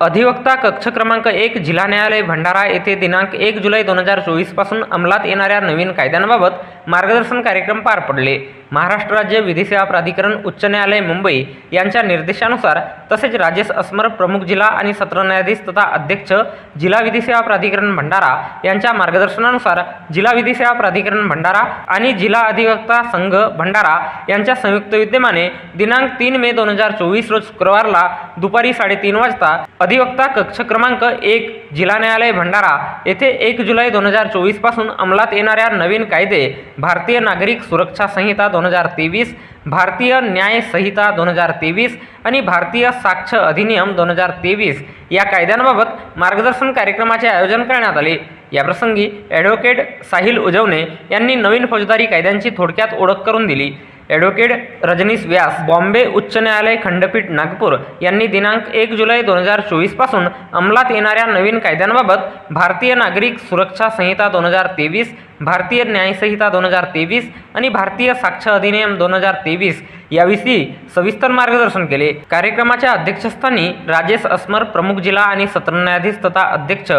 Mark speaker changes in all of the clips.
Speaker 1: अधिवक्ता कक्ष क्रमांक एक जिल्हा न्यायालय भंडारा येथे दिनांक एक जुलै दोन हजार चोवीसपासून अंमलात येणाऱ्या नवीन कायद्यांबाबत मार्गदर्शन कार्यक्रम पार पडले. महाराष्ट्र राज्य विधी सेवा प्राधिकरण उच्च न्यायालय मुंबई यांच्या निर्देशानुसार तसेच राजेश अस्मर प्रमुख जिल्हा आणि सत्र न्यायाधीश तथा अध्यक्ष जिल्हा विधी सेवा प्राधिकरण भंडारा यांच्या मार्गदर्शनानुसार जिल्हा विधी सेवा प्राधिकरण भंडारा आणि जिल्हा अधिवक्ता संघ भंडारा यांच्या संयुक्त विद्यमाने दिनांक तीन मे दोन हजार चोवीस रोज शुक्रवारला दुपारी साडेतीन वाजता अधिवक्ता कक्ष क्रमांक एक जिल्हा न्यायालय भंडारा येथे एक जुलै दोन हजार चोवीसपासून अंमलात येणाऱ्या नवीन कायदे भारतीय नागरिक सुरक्षा संहिता दोन दोन हजार तेवीस भारतीय न्याय संहिता दोन हजार तेवीस आणि भारतीय साक्ष अधिनियम दोन हजार तेवीस या कायद्यांबाबत मार्गदर्शन कार्यक्रमाचे आयोजन करण्यात आले. याप्रसंगी ॲडव्होकेट साहिल उजवणे यांनी नवीन फौजदारी कायद्यांची थोडक्यात ओळख करून दिली. ॲडव्होकेट रजनीश व्यास बॉम्बे उच्च न्यायालय खंडपीठ नागपूर यांनी दिनांक एक जुलै दोन हजार चोवीसपासून अंमलात येणाऱ्या नवीन कायद्यांबाबत भारतीय नागरिक सुरक्षा संहिता दोन हजार तेवीस भारतीय न्यायसंहिता दोन हजार तेवीस आणि भारतीय साक्ष अधिनियम दोन हजार तेवीस याविषयी सविस्तर मार्गदर्शन केले. कार्यक्रमाच्या अध्यक्षस्थानी राजेश अस्मर प्रमुख जिल्हा आणि सत्र न्यायाधीश तथा अध्यक्ष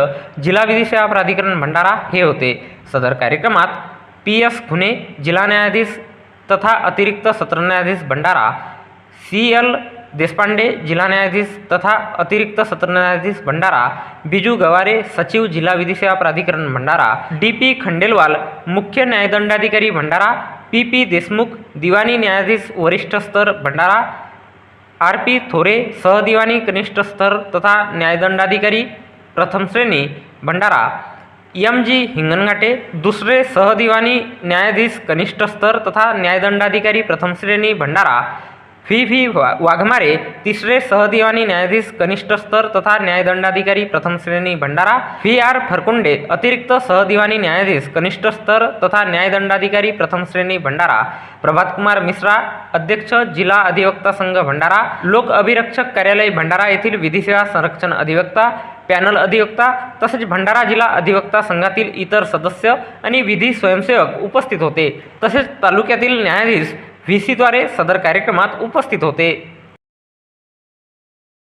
Speaker 1: जिल्हा विधी सेवा प्राधिकरण भंडारा हे होते. सदर कार्यक्रमात पी एस खुने जिल्हा न्यायाधीश तथा अतिरिक्त सत्र न्यायाधीश भंडारा सी एल देशपांडे जिल्हा न्यायाधीश तथा अतिरिक्त सत्र न्यायाधीश भंडारा बिजू गवारे सचिव जिल्हा विधी सेवा प्राधिकरण भंडारा डी पी खंडेलवाल मुख्य न्यायदंडाधिकारी भंडारा पी पी देशमुख दिवाणी न्यायाधीश वरिष्ठ स्तर भंडारा आर पी थोरे सहदिवाणी कनिष्ठ स्तर तथा न्यायदंडाधिकारी प्रथम श्रेणी भंडारा एम जी हिंगणघाटे दुसरे सहदिवानी न्यायाधीश कनिष्ठ स्तर तथा न्यायदंडाधिकारी प्रथम श्रेणी भंडारा फी फी वा वाघमारे तिसरे सहदिवानी न्यायाधीश कनिष्ठ स्तर तथा न्यायदंडाधिकारी प्रथम श्रेणी भंडारा व्ही. आर. फरकुंडे अतिरिक्त सहदिवानी न्यायाधीश कनिष्ठ स्तर तथा न्यायदंडाधिकारी प्रथम श्रेणी भंडारा प्रभातकुमार मिश्रा अध्यक्ष जिल्हा अधिवक्ता संघ भंडारा लोक अभिरक्षक कार्यालय भंडारा येथील विधी सेवा संरक्षण अधिवक्ता पॅनल अधिवक्ता तसेच भंडारा जिल्हा अधिवक्ता संघातील इतर सदस्य आणि विधी स्वयंसेवक उपस्थित होते. तसेच तालुक्यातील न्यायाधीश व्ही सीद्वारे सदर कार्यक्रमात उपस्थित होते.